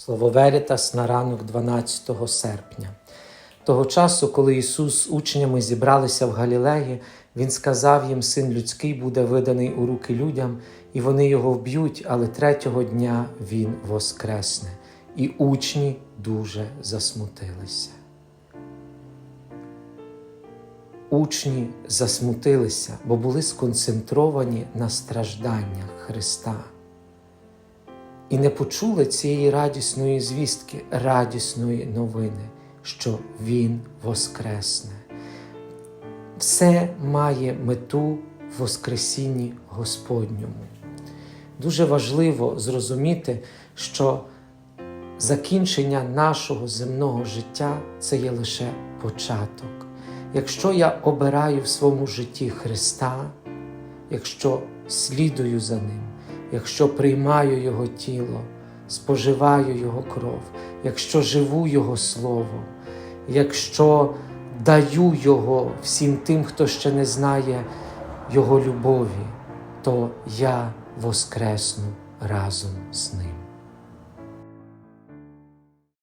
Слово Верітас на ранок 12 серпня. Того часу, коли Ісус з учнями зібралися в Галілеї, Він сказав їм: Син людський буде виданий у руки людям, і вони його вб'ють, але третього дня Він воскресне. І учні дуже засмутилися. Учні засмутилися, бо були сконцентровані на стражданнях Христа і не почули цієї радісної звістки, радісної новини, що Він воскресне. Все має мету в Воскресінні Господньому. Дуже важливо зрозуміти, що закінчення нашого земного життя це є лише початок. Якщо я обираю в своєму житті Христа, якщо слідую за Ним, якщо приймаю Його тіло, споживаю Його кров, якщо живу Його Слово, якщо даю Його всім тим, хто ще не знає Його любові, то я воскресну разом з Ним.